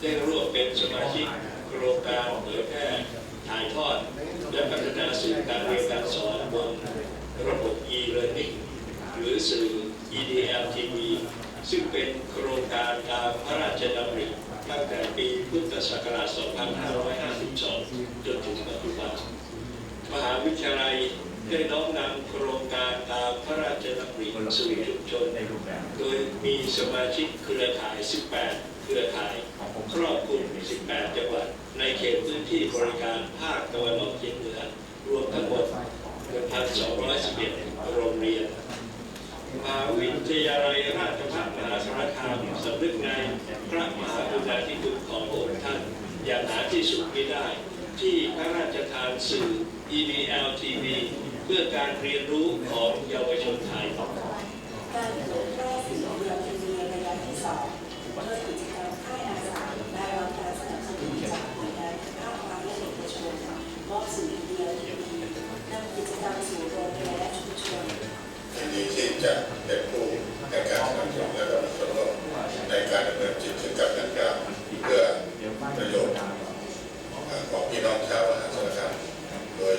ได้ร่วมเป็นสมาชิกโครงการเผยแพร่ถ่ายทอด และพัฒนาสื่อการเรียนการสอนบนระบบ e-learning หรือสื่อ EDL TV ซึ่งเป็นโครงการตามพระราชดำริตั้งแต่ปีพุทธศักราช 2552 จนถึงปัจจุบัน มหาวิทยาลัยได้น้อมนำโครงการตามพระราชดำริสู่ชุมชนในรูปแบบโดยมีสมาชิกเครือข่าย 18 เครือข่าย ครอบคลุม 18 จังหวัด ในเขตพื้นที่บริการภาคตะวันออกเฉียงเหนือ รวมทั้งหมด1,211 โรงเรียนมหาวิทยาลัยราชภัฏมหาสารคามสำนึกในพระมหากรุณาธิคุณของพระองค์ท่าน อย่างหาที่สุดไม่ได้ ที่พระราชทานสื่อ EBL TV เพื่อการเรียนรู้ของเยาวชนไทยการเผยแพร่สื่อเรียนทีวีระยะที่สองโดยกิจกรรม ค่ายอาสาได้รับการสนับสนุนจากหน่วยงานภาครัฐและเอกชนมอบสื่อเรียนทีวีนำกิจกรรมสู่โรงเรียนและชุมชนยินดีที่จะเป็นผู้ให้การสนับสนุนและก็ส่วนร่วมในการดำเนินกิจกรรมดังกล่าวเพื่อเดี๋ยวป้าประโยชน์ของพี่น้องชาวมหาสารคามโดย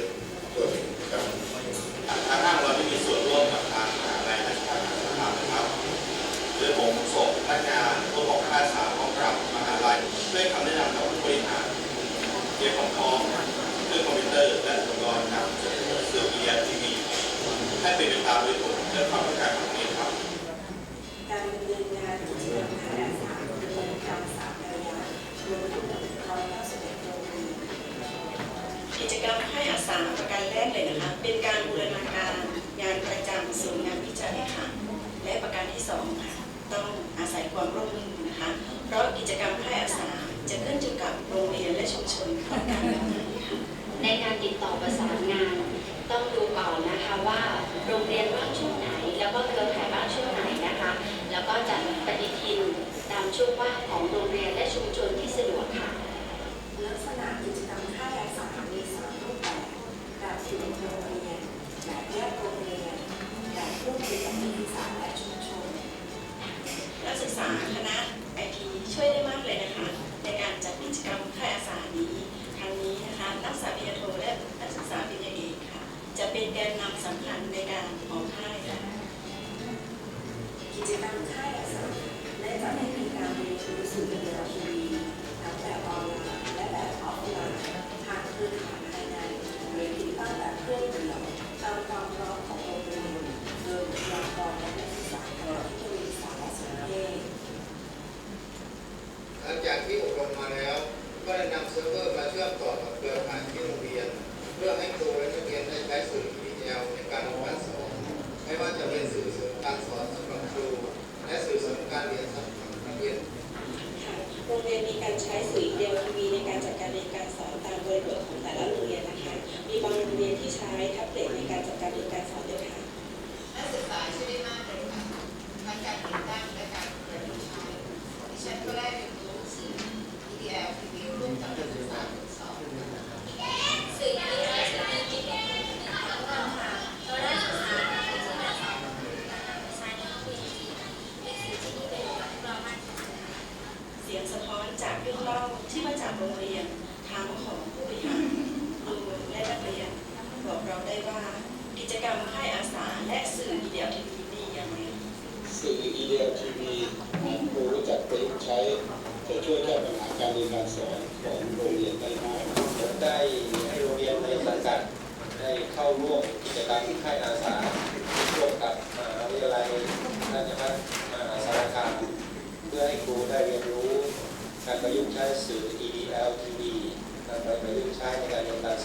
ด้วยคำแนะนำจากผู้บริหารเตรียมความพร้อมเรื่องคอมพิวเตอร์และอุปกรณ์ครับสื่อมีทีวีให้เป็นไปตามด้วยผลเพื่อความต้องการของนี้ครับ การดำเนินงานกิจกรรมค่ายอาสาดำเนินการสามระยะรวมทั้งหมด191โรงเรียนกิจกรรมให้อาสาประการแรกเลยนะคะ เป็นการบูรณาการงานประจำศูนย์งานวิจัยค่ะ และประการที่สองค่ะ ต้องอาศัยความร่วมามช่ เ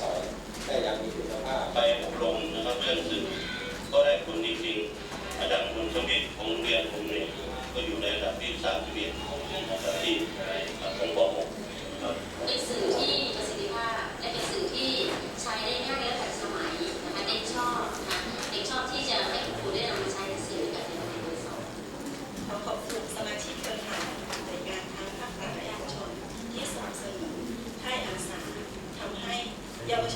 สอนได้อย่างมีคุณภาพไปอบรมนะครับเรื่องสื่อก็ได้ผลจริงๆอาจารย์คุณสมิทธ์ของโรงเรียนผมเนี่ยก็อยู่ในระดับที่สามสิบเอ็ดระดับที่ของป .6 ครับ 要不就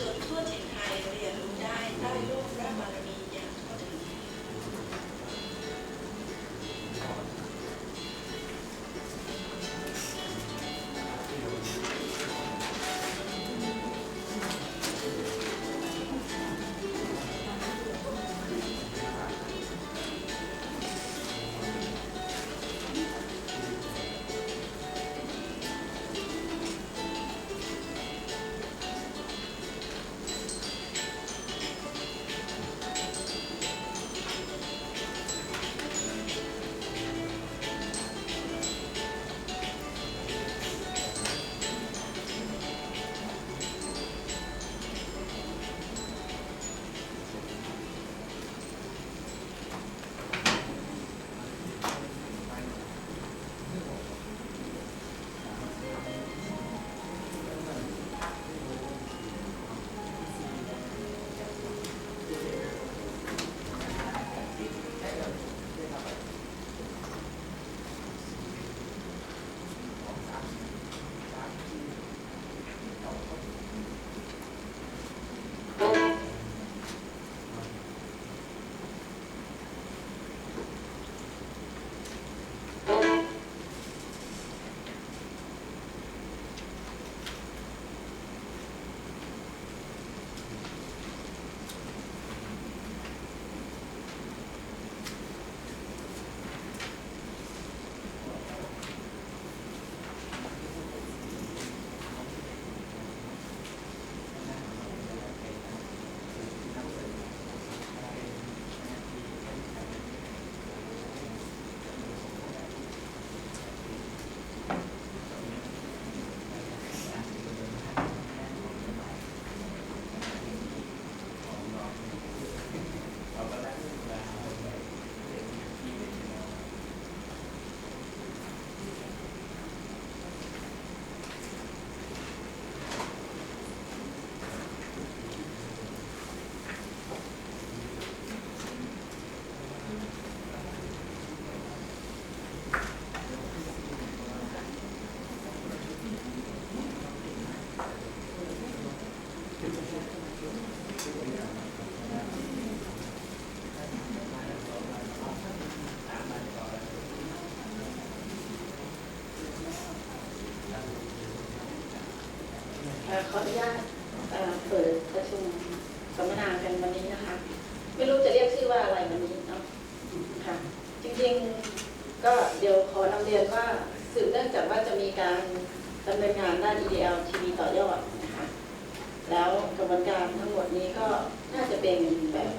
แล้วกระบวนการทั้งหมดนี้ก็น่าจะเป็นแบบ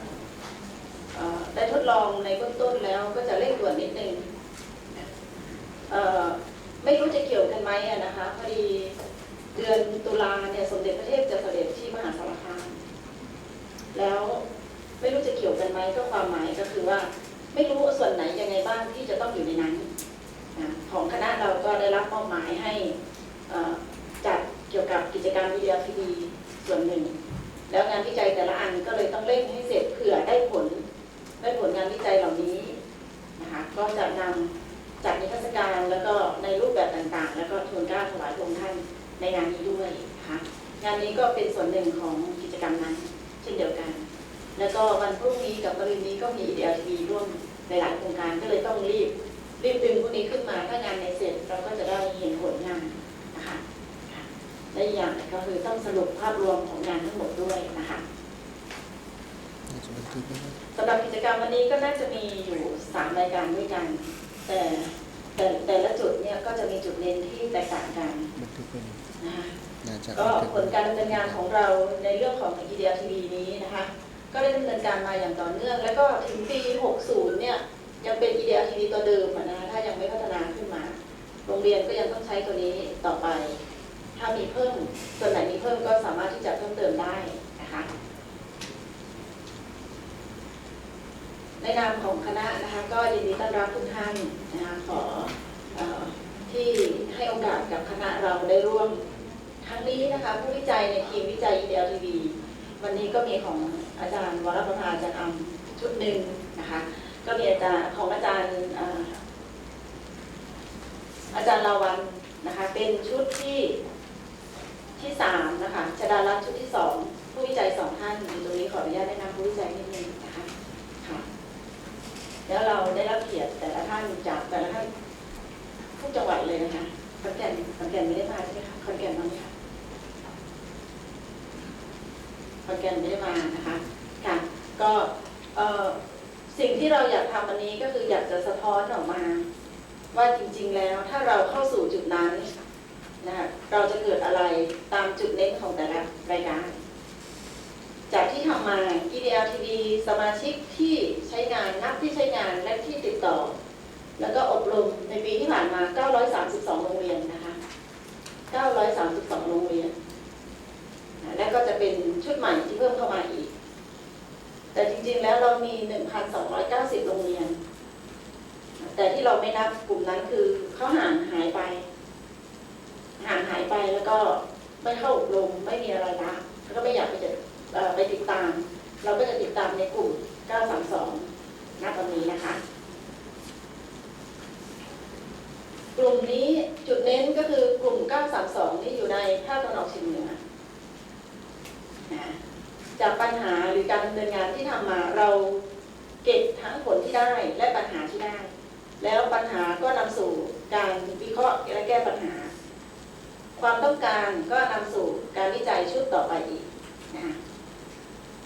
ได้ทดลองในเบื้องต้นแล้วก็จะเร่งด่วนนิดนึงไม่รู้จะเกี่ยวกันไหมนะคะพอดีเดือนตุลาเนี่ยสมเด็จพระเทพจะเสด็จที่มหาสารคามแล้วไม่รู้จะเกี่ยวกันไหมก็ความหมายก็คือว่า ไม่รู้ส่วนไหนยังไงบ้างที่จะต้องอยู่ในนั้นของคณะเราก็ได้รับมอบหมายให้จัดเกี่ยวกับกิจกรรมวิทยาคดี ส่วนหนึ่ง แล้วงานวิจัยแต่ละอันก็เลยต้องเร่งให้เสร็จเผื่อได้ผลได้ผลงานวิจัยเหล่านี้นะคะก็จะนำจัดนิทรรศการแล้วก็ในรูปแบบต่างๆ แล้วก็ทูลเกล้าถวายพระองค์ท่านในงานนี้ด้วยนะคะงานนี้ก็เป็นส่วนหนึ่งของกิจกรรมนั้น เช่นเดียวกัน แล้วก็วันพรุ่งนี้กับมะรืนนี้ก็มี DLTV ร่วมในหลายโครงการก็เลยต้องรีบรีบดึงพวกนี้ขึ้นมาถ้างานในเสร็จเราก็จะได้เห็นผลงานนะคะ และอีกอย่างก็คือต้องสรุปภาพรวมของงานทั้งหมดด้วยนะคะสำหรับกิจกรรมวันนี้ก็น่าจะมีอยู่สามรายการด้วยกัน แต่แต่แต่ละจุดเนี่ยก็จะมีจุดเน้นที่แตกต่างกันนะคะก็ผลการดำเนินงานของเราในเรื่องของ EDL TV นี้นะคะ ก็ได้ดำเนินการมาอย่างต่อเนื่อง แล้วก็ถึงปี 60 เนี่ยยังเป็น EDL TV ตัวเดิมอะนะคะถ้ายังไม่พัฒนาขึ้นมา โรงเรียนก็ยังต้องใช้ตัวนี้ต่อไป ถ้ามีเพิ่มส่วนไหนมีเพิ่มก็สามารถที่จะเพิ่มเติมได้นะคะในนามของคณะนะคะก็ยินดีต้อนรับทุกท่านนะคะขออที่ให้โอกาสกับคณะเราได้ร่วมครั้งนี้นะคะผู้วิจัยในทีมวิจัย EDLTV วันนี้ก็มีของอาจารย์วรประภาจารย์อำชุดหนึ่งนะคะก็มีอาจารย์ของอาจารย์อาจารย์ลาวันนะคะเป็นชุดที่ ที่สามนะคะชดารัตน์ชุดที่สองผู้วิจัยสองท่านอยู่ตรงนี้ขออนุญาตแนะนำผู้วิจัยนิดนึงนะคะค่ะแล้วเราได้รับเกียรติแต่ละท่านจากแต่ละท่านทุกจังหวัดเลยนะคะขอนแก่นขอนแก่นไม่ได้มาใช่ไหมคะขอนแก่นมาไหมคะขอนแก่นไม่ได้มานะคะค่ะก็เอ่อสิ่งที่เราอยากทำวันนี้ก็คืออยากจะสะท้อนออกมา ว่าจริง ๆ แล้วถ้าเราเข้าสู่จุดนั้น นะคะเราจะเกิดอะไรตามจุดเน้นของแต่ละรายการ จากที่ทำมา EDL TV สมาชิกที่ใช้งานนับที่ใช้งานและที่ติดต่อ แล้วก็อบรมในปีที่ผ่านมา 932 โรงเรียนนะคะ 932 โรงเรียน และก็จะเป็นชุดใหม่ที่เพิ่มเข้ามาอีก แต่จริงๆแล้วเรามี 1,290 โรงเรียน แต่ที่เราไม่นับกลุ่มนั้นคือเขาห่างหายไป ห่างหายไปแล้วก็ไม่เข้าอบรมไม่มีอะไรละแล้วก็ไม่อยากไปจะไปติดตาม เราก็จะติดตามในกลุ่ม 932ณตอนนี้นะคะ กลุ่มนี้จุดเน้นก็คือกลุ่ม 932 นี่อยู่ในภาคตะวันออกเฉียงเหนือนะจากปัญหาหรือการดำเนินงานที่ทำมาเราเก็บทั้งผลที่ได้และปัญหาที่ได้ แล้วปัญหาก็นำสู่การวิเคราะห์และแก้ปัญหา ความต้องการก็นำสู่การวิจัยชุดต่อไปอีกนะคะ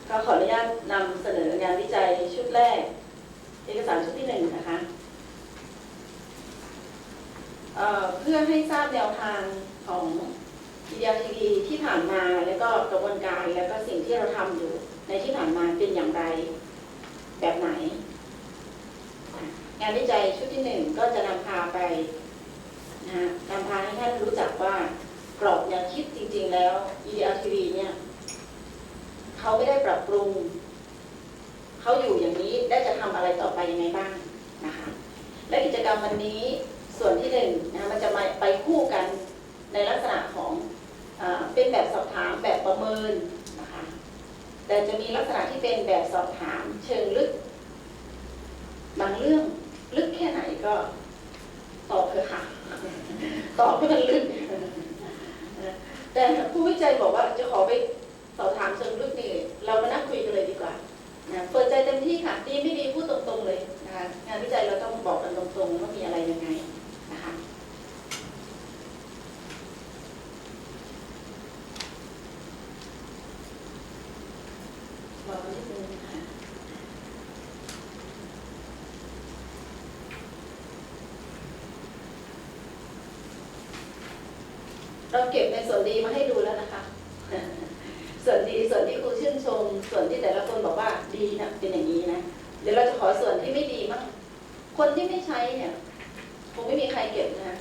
ก็ขออนุญาตนำเสนองานวิจัยชุดแรก เอกสารชุดที่หนึ่งนะคะเเพื่อให้ทราบแนวทางของ EDLTV ที่ผ่านมาแล้วก็กระบวนการแล้วก็สิ่งที่เราทำอยู่ในที่ผ่านมาเป็นอย่างไรแบบไหน งานวิจัยชุดที่หนึ่งก็จะนำพาไป นะฮะนำพาให้ท่านรู้จักว่ากรอบแนวคิดจริง ๆ แล้ว EDLTV เนี่ยเขาไม่ได้ปรับปรุงเขาอยู่อย่างนี้ได้จะทำอะไรต่อไปยังไงบ้างนะคะ และกิจกรรมวันนี้ส่วนที่หนึ่งนะคะมันจะมาไปคู่กันในลักษณะของอเป็นแบบสอบถามแบบประเมินนะคะแต่จะมีลักษณะที่เป็นแบบสอบถามเชิงลึก บางเรื่องลึกแค่ไหนก็ตอบเถอะค่ะ ตอบให้มันลึกแต่ผู้วิจัยบอกว่าจะขอไปสอบถามเชิงลึกนี่เรามานั่งคุยกันเลยดีกว่านะเปิดใจเต็มที่ค่ะดีไม่ดีพูดตรงๆเลยนะคะงานวิจัยเราต้องบอกกันตรงๆว่ามีอะไรยังไงนะคะบอกนิดนึงค่ะเราเก็บในส่วนดีมาให้ดูแล้วนะคะ ส่วนดีส่วนที่ครูชื่นชม ส่วนที่แต่ละคนบอกว่าดีนะเป็นอย่างนี้นะ เดี๋ยวเราจะขอส่วนที่ไม่ดีมั้งคนที่ไม่ใช้เนี่ยคงไม่มีใครเก็บนะ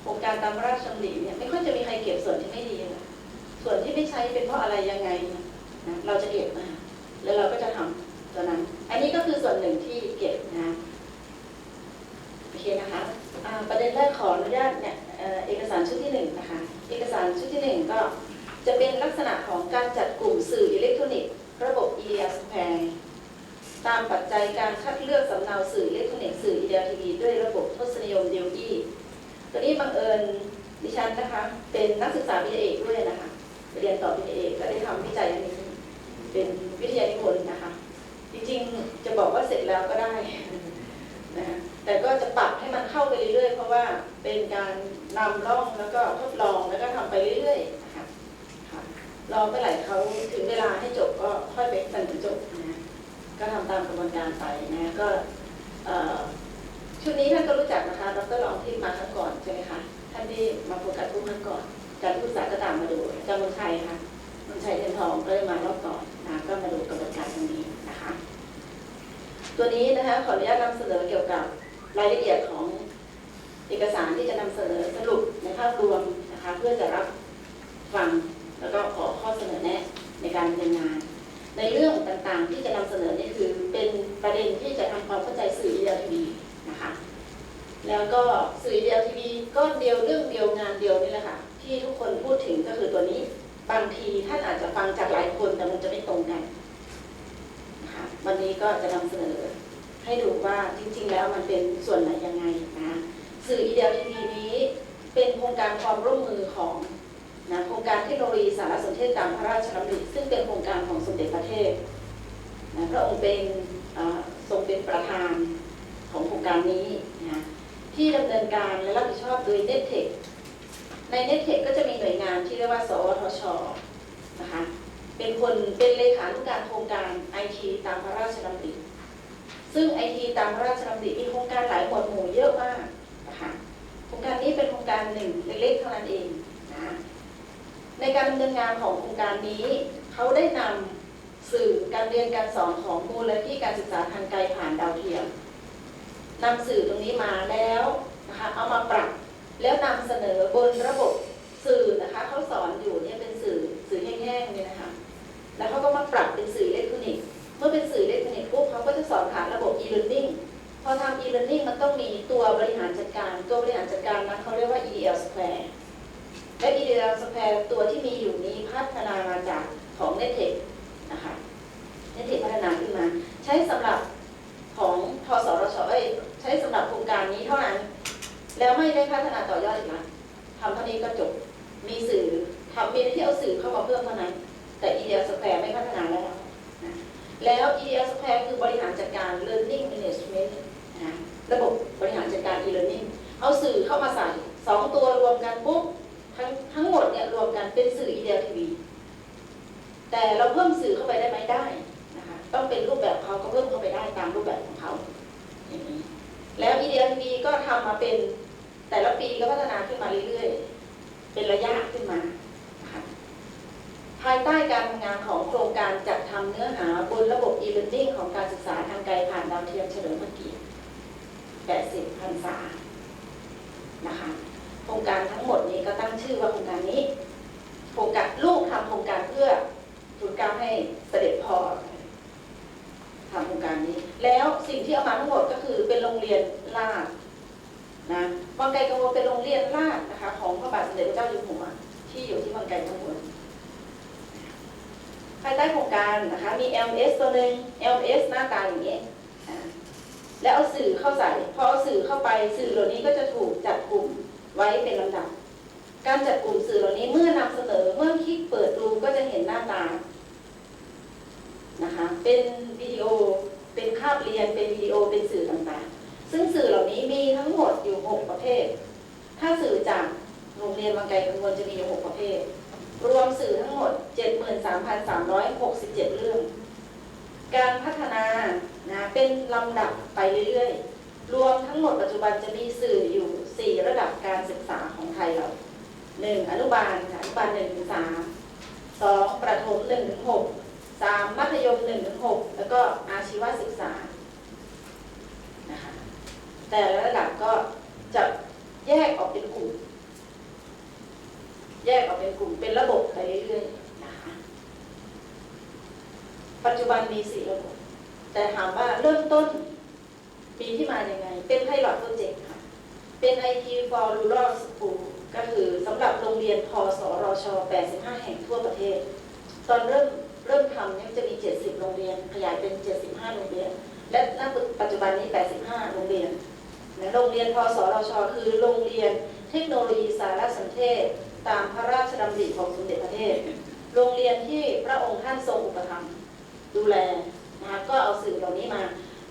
โครงการตามพระรา ชำริเนี่ยไม่ค่อยจะมีใครเก็บส่วนที่ไม่ดีเลยส่วนที่ไม่ใช้เป็นเพราะอะไรยังไงนะเราจะเก็บนะแล้วเราก็จะทตัวนั้น อันนี้ก็คือส่วนหนึ่งที่เก็บนะโอเคนะคะประเด็นแรกขออนุญาตเนี่ยเอกสารชุดที่หนึ่งนะคะเอกสารชุดที่หนึ่งก็จะเป็นลักษณะของการจัดกลุ่มสื่ออิเล็กทรอนิกส์ระบบ EDR Square ตามปัจจัยการคัดเลือกสำเนาสื่ออิเล็กทรอนิกส์สื่อ EDR TV ด้วยระบบทศนิยมเดลยี่ตัวนี้บังเอิญ ดิฉันนะคะ เป็นนักศึกษาวิทยาเอกด้วยนะคะ เรียนต่อวิทยาเอกก็ได้ทำวิจัยอันนี้เป็นวิทยานิพนธ์นะคะ จริงๆจะบอกว่าเสร็จแล้วก็ได้นะแต่ก็จะปรับให้มันเข้าไปเรื่อยๆ เพราะว่าเป็นการนำร่องแล้วก็ทดลองแล้วก็ทำไปเรื่อยๆนะคะค่ะรอเมื่อไหร่เขาถึงเวลาให้จบก็ค่อยไปเสนอจบนะก็ทำตามกระบวนการไปนะก็ชุดนี้ท่านก็รู้จักนะคะดรรองที่มาครั้งก่อนใช่ไหมคะ ท่านที่มาโฟกัสทุกครั้งก่อนการผู้ศึกษาก็ตามมาดูอาจารย์มนชัยค่ะมันชัยเทียนทองก็เลยมารอบก่อนนะก็มาดูกระบวนการตรงนี้นะคะ ตัวนี้นะคะขออนุญาตนำเสนอเกี่ยวกับรายละเอียดของเอกสารที่จะนำเสนอสรุปในภาพรวมนะคะ เพื่อจะรับฟังแล้วก็ขอข้อเสนอแนะในการดำเนินงาน ในเรื่องต่างๆที่จะนำเสนอนี่คือเป็นประเด็นที่จะทำความเข้าใจสื่อเดียวทีวีนะคะ แล้วก็สื่อเดียวทีวีก้อนเดียวเรื่องเดียวงานเดียวนี่แหละค่ะที่ทุกคนพูดถึงก็คือตัวนี้ บางทีท่านอาจจะฟังจากหลายคนแต่มันจะไม่ตรงกันนะคะวันนี้ก็จะนำเสนอ ให้ดูว่าจริงๆ แล้วมันเป็นส่วนไหนยังไงนะสื่ออีเดียทีวีนี้เป็นโครงการความร่วมมือของนะโครงการเทคโนโลยีสารสนเทศตามพระราชดำริซึ่งเป็นโครงการของสมเด็จพระเทพนะพระองค์เป็นทรงเป็นประธานของโครงการนี้นะ ที่ดำเนินการและรับผิดชอบโดยเน็ตเทคในเน็ตเทคก็จะมีหน่วยงานที่เรียกว่าสวทชนะคะเป็นคนเป็นเลขานุการโครงการไอทีตามพระราชดำริซึ่งไอทีตามพระราชดำริมีโครงการหลายหมวดหมู่เยอะมากนะคะโครงการนี้เป็นโครงการหนึ่งเล็กๆเท่านั้นเองนะในการดำเนินงานของโครงการนี้เขาได้นำสื่อการเรียนการสอนของมูลนิธิการศึกษาทางไกลผ่านดาวเทียม นำสื่อตรงนี้มาแล้วนะคะเอามาปรับแล้วนำเสนอบนระบบสื่อนะคะเขาสอนอยู่เนี่ยเป็นสื่อสื่อแห้งๆเนี่ยนะคะแล้วเขาก็มาปรับเป็นสื่ออิเล็กทรอนิกส์เมื่อเป็นสื่ออิเล็กทรอนิกส์ปุ๊บเขาก็จะสอนผ่านระบบ e-learning พอทำ e-learning มันต้องมีตัวบริหารจัดการ ตัวบริหารจัดการนั้นเขาเรียกว่า EDL Square และ EDL Square ตัวที่มีอยู่นี้พัฒนามาจากของ NetTech นะคะ NetTech พัฒนาขึ้นมา ใช้สำหรับของทสรชเอ้ยใช้สำ หรับโครงการนี้เท่านั้น แล้วไม่ได้พัฒนาต่อยอดอีกละทำเท่านี้ก็จบ มีสื่อทำมีที่เอาสื่อเข้ามาเพิ่มเท่านั้น แต่ EDL Square ไม่พัฒนาแล้วนะแล้ว EDL Square คือบริหารจัดการ Learning Management นะระบบบริหารจัดการ e-learning เอาสื่อเข้ามาใส่สองตัวรวมกันปุ๊บทั้งทั้งหมดเนี่ยรวมกันเป็นสื่อ EDL TV แต่เราเพิ่มสื่อเข้าไปได้ไหมได้นะคะต้องเป็นรูปแบบเขาก็เพิ่มเข้าไปได้ตามรูปแบบของเขาอย่างนี้ แล้ว EDL TV ก็ทำมาเป็นแต่ละปีก็พัฒนาขึ้นมาเรื่อยๆ เป็นระยะขึ้นมา ภายใต้การทำงานของโครงการจัดทำเนื้อหาบนระบบ e-learning ของการศึกษาทางไกลผ่านดาวเทียมเฉลิมพระเกียรติ80พรรษานะคะโครงการทั้งหมดนี้ก็ตั้งชื่อว่าโครงการนี้ โครงการลูกทำโครงการเพื่อทุนกล้าให้เสด็จพ่อทำโครงการนี้ แล้วสิ่งที่เอามาทั้งหมดก็คือเป็นโรงเรียนลาดนะวังไกลกังวลเป็นโรงเรียนลาดนะคะ ของพระบาทสมเด็จพระเจ้าอยู่หัวที่อยู่ที่วังไกลกังวลภายใต้โครงการนะคะมี LMS ตัวหนึ่ง LMS หน้าตาอย่างนี้แล้วเอาสื่อเข้าใส่พอเอาสื่อเข้าไปสื่อเหล่านี้ก็จะถูกจัดกลุ่มไว้เป็นลำดับ การจัดกลุ่มสื่อเหล่านี้เมื่อนำเสนอเมื่อคลิกเปิดดูก็จะเห็นหน้าตานะคะ เป็นวิดีโอาบเรียนเป็นวิดีโอเป็นสื่อต่างๆ ซึ่งสื่อเหล่านี้มีทั้งหมดอยู่ 6 ประเภท ถ้าสื่อจากโรงเรียนบางไกลกังวลจะมีอยู่ 6 ประเภท รวมสื่อทั้งหมด 73,367 เรื่อง การพัฒนานะเป็นลำดับไปเรื่อยๆ รวมทั้งหมดปัจจุบันจะมีสื่ออยู่ 4 ระดับการศึกษาของไทยเราหนึ่งอนุบาลอนุบาลหนึ่งถึงสามสองประถมหนึ่งถึงห กสามมัธยมหนึ่งถึงหกแล้วก็อาชีวศึกษานะคะแต่ละระดับก็จะแยกออกเป็นกลุ่ม แยกออกเป็นกลุ่มเป็นระบบไปเรื่อยๆนะคะปัจจุบันมีสี่ระบบ แต่ถามว่าเริ่มต้นปีที่มาอย่างไง เป็นไพลอตโปรเจกต์ค่ะ เป็น IT for Rural School ก็คือสำหรับโรงเรียนพสรช 85 แห่งทั่วประเทศ ตอนเริ่ม เริ่มทำเนี่ยจะมี 70 โรงเรียน ขยายเป็น 75 โรงเรียน และณปัจจุบันนี้ 85 โรงเรียนนะโรงเรียนพสรชคือโรงเรียนเทคโนโลยีสารสนเทศ ตามพระราชดำริของสมเด็จพระเทพโรงเรียนที่พระองค์ท่านทรงอุปถัมภ์ดูแลนะคะก็เอาสื่อเหล่านี้มา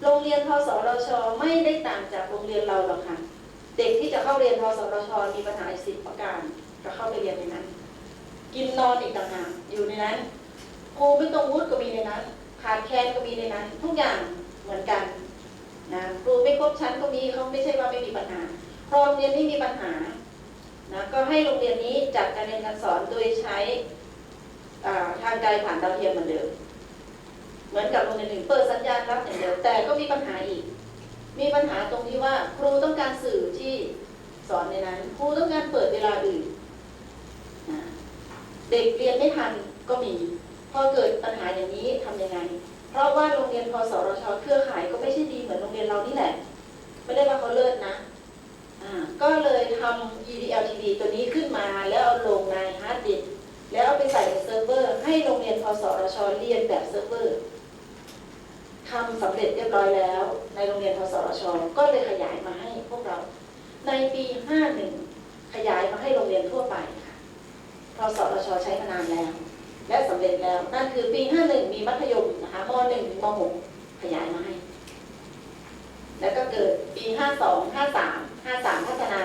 โรงเรียนพสรชไม่ได้ต่างจากโรงเรียนเราหรอกค่ะเด็กที่จะเข้าเรียนพสรชมีปัญหาอีกสิบประการก็เข้าไปเรียนในนั้น กินนอนอีกต่างหากอยู่ในนั้น ครูไม่ต้องวุฒิก็มีในนั้นขาดแคลนก็มีในนั้น ทุกอย่างเหมือนกันนะครูไม่ครบชั้นก็มีเขาไม่ใช่ว่าไม่มีปัญหาพอโรงเรียนนี้มีปัญหานะก็ให้โรงเรียนนี้จัดการเรียนการสอนโดยใช้ทางไกลผ่านดาวเทียมเหมือนเดิมเหมือนกับโรงเรียนหนึ่งเปิดสัญญาณรับอย่างเดียวแต่ก็มีปัญหาอีก มีปัญหาตรงที่ว่าครูต้องการสื่อที่สอนในนั้น ครูต้องการเปิดเวลาอื่นนะเด็กเรียนไม่ทันก็มี พอเกิดปัญหาอย่างนี้ทำยังไง เพราะว่าโรงเรียนพสรชเครือข่ายก็ไม่ใช่ดีเหมือนโรงเรียนเรานี่แหละ ไม่ได้ว่าเขาเลิศนะอ่าก็เลยทำ EDLTV ตัวนี้ขึ้นมาแล้วเอาลงในฮาร์ดดิสก์แล้วเอาไปใส่ในเซิร์ฟเวอร์ ให้โรงเรียนพสรชเรียนแบบเซิร์ฟเวอร์ทำสำเร็จเรียบร้อยแล้ว ในโรงเรียนพสรชก็เลยขยายมาให้พวกเรา ในปี 51 ขยายมาให้โรงเรียนทั่วไปค่ะพสรชใช้มานานแล้ว และสำเร็จแล้ว นั่นคือปี 51 มีมัธยมนะคะม .1 ถึงม .6 ขยายมาให้ แล้วก็เกิดปี 52 53 53 พัฒนา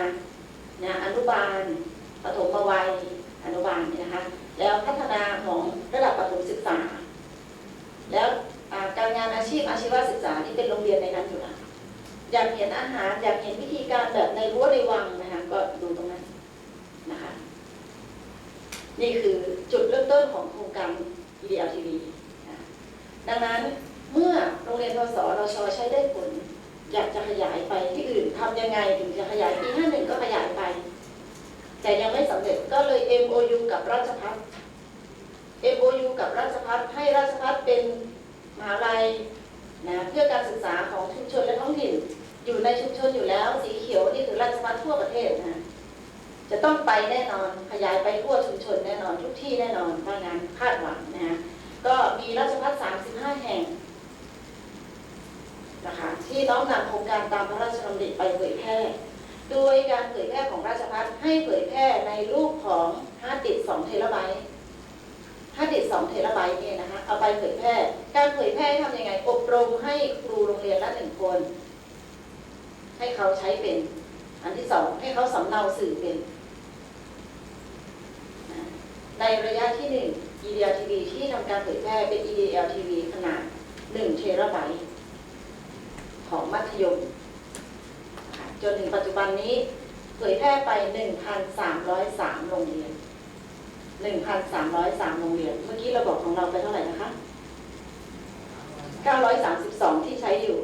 นะอนุบาลปฐมวัยอนุบาลเนี่ยนะคะ แล้วพัฒนาของระดับประถมศึกษา แล้วการงานอาชีพอาชีวศึกษาที่เป็นโรงเรียนในนั้นอยู่นะอยากเห็นอาหารอยากเห็นวิธีการแบบในรั้วในวังนะคะก็ดูตรง นี่คือจุดเริ่มต้นของโครงการ EDLTV ดังนั้นเมื่อโรงเรียนพสรชใช้ได้ผล อยากจะขยายไปที่อื่นทำยังไงถึงจะขยายปี51ก็ขยายไป แต่ยังไม่สำเร็จก็เลย MOU กับราชพัฒ MOU กับราชพัฒให้ราชพัฒเป็นมหาลัยนะเพื่อการศึกษาของชุมชนและท้องถิ่น อยู่ในชุมชนอยู่แล้วสีเขียวนี่คือราชพัฒทั่วประเทศนะ จะต้องไปแน่นอนขยายไปทั่วชุมชนแน่นอนทุกที่แน่นอนว่างั้นคาดหวังนะฮะก็มีราชพัฒ35 แห่งนะคะที่น้อมนำโครงการตามพระราชดำริไปเผยแพร่ โดยการเผยแพร่ของราชพัฒให้เผยแพร่ในรูปของฮาร์ดดิสก์2เทราไบต์ฮาร์ดดิสก์2เทราไบต์เนี่ยนะคะเอาไปเผยแพร่ การเผยแพร่ทำยังไงอบรมให้ครูโรงเรียนละหนึ่งคน ให้เขาใช้เป็น อันที่สองให้เขาสำเนาสื่อเป็น ในระยะที่ 1 EDLTV ที่ทำการเผยแพร่เป็น EDLTV ขนาด 1 เทราไบต์ของมัธยม จนถึงปัจจุบันนี้เผยแพร่ไป 1,303 โรงเรียน 1,303 โรงเรียน เมื่อกี้เราบอกของเราไปเท่าไหร่นะคะ 932 ที่ใช้อยู่